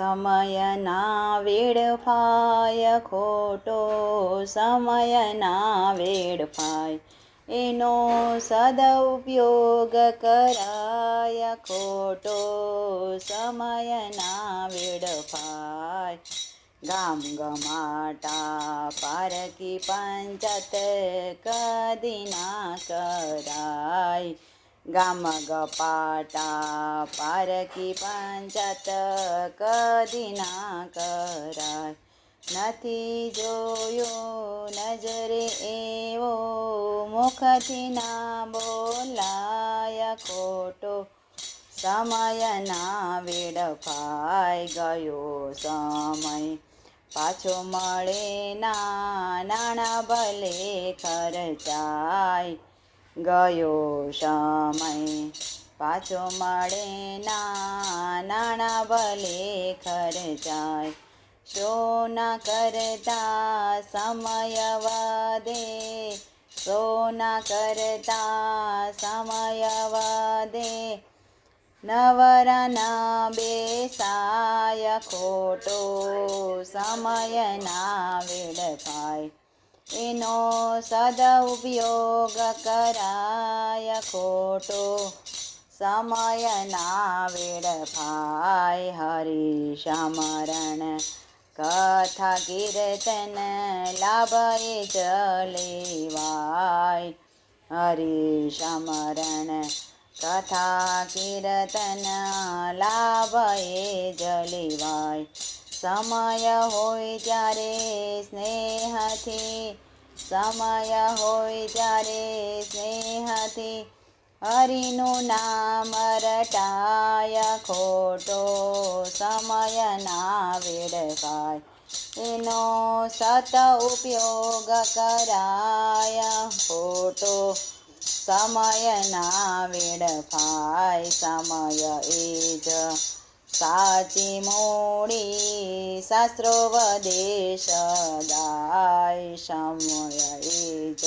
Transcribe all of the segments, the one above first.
સમયના વેડફાય, ખોટો સમયના વેડફાય. એનો સદઉપયોગ કરાય, ખોટો સમયના વેડફાય. ગામ ગમાટા પારકી પંચત કદી ના કરાય. ગામ ગપાટા પારકી પંચત કદી ના કરાય. નથી જોયો નજરે એવો મુખથી ના બોલાય ખોટો. સમયના વેડફાઈ ગયો સમય. પાછો મળે ના નાણા ભલે ખર્ચાય. ગયો સમય પાછો મળે ના, નાણાં ભલે ખર્ચાય. સોના કરતા સમય વધે. સોના કરતા સમય વધે. નવરના બેસાય, ખોટો સમયના વેડફાય. એનો સદઉપયોગ કરાય ખોટો. સમયના વેડફાય હરિશમરણ કથા કીર્તન લાભે ચલેવાય. હરી હરિશમરણ કથા કીર્તન લાભે જલેવાય સમય હોય ત્યારે સ્નેહથી, સમય હોય ત્યારે સ્નેહથી, હરિનું નામ રટાય, ખોટો સમય ના વેડકાય એનો સત ઉપયોગ કરાય, ખોટો સમય ના વેડફાય. સમય એ જ સાચી મોડી શાસ્ત્રો વદેશ ગાય સમય જ.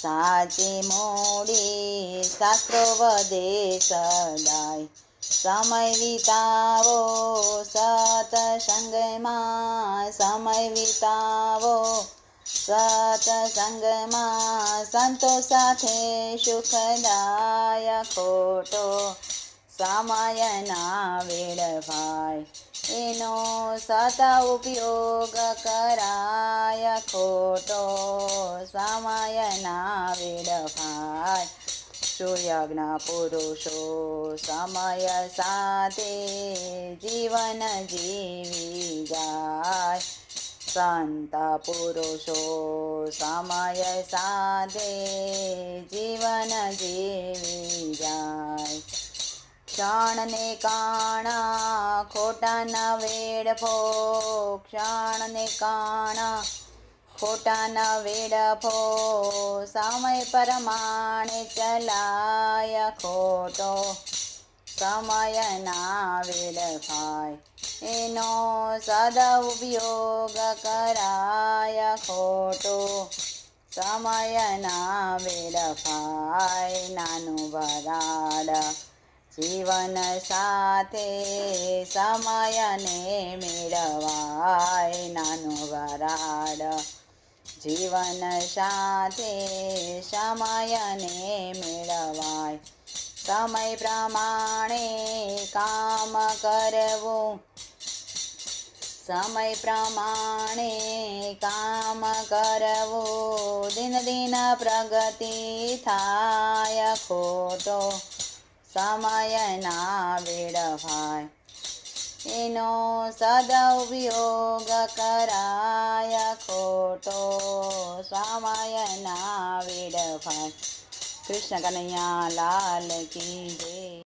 સાચી મોડી શાસ્ત્રો વદેશ સદાય સમય વિતાવો સતસંગમાં સમય વિતાવો સતસંગમાં સંતો સાથે સુખદાય ખોટો સમયના વેડભાય એનો સત ઉપયોગ કરાય. ખોટો સમયના વેડફાય સુયજ્ઞ પુરુષો સમય સાથે જીવન જીવી જાય. સંત પુરુષો સમય સાથે જીવન જીવી જાય. ક્ષણને કાણા, ખોટાના વેડફો, ક્ષણને કાણા, ખોટાના વેડફો, સમય પ્રમાણે ચલાય ખોટો, સમયના વેડફાય, એનો સદઉપયોગ કરાય ખોટો, સમયના વેડફાય, નાનું વરાડ જીવન સાથે સમયને મેળવાય નાનું વરાડ જીવન સાથે સમયને મેળવાય. સમય પ્રમાણે કામ કરવું. સમય પ્રમાણે કામ કરવું. દિન દિન પ્રગતિ થાય ખોટો. સમયના વેડફાય એનો સદઉપયોગ કરાય ખોટો સમયના વેડફાય કૃષ્ણ કનૈયા લાલ કી જય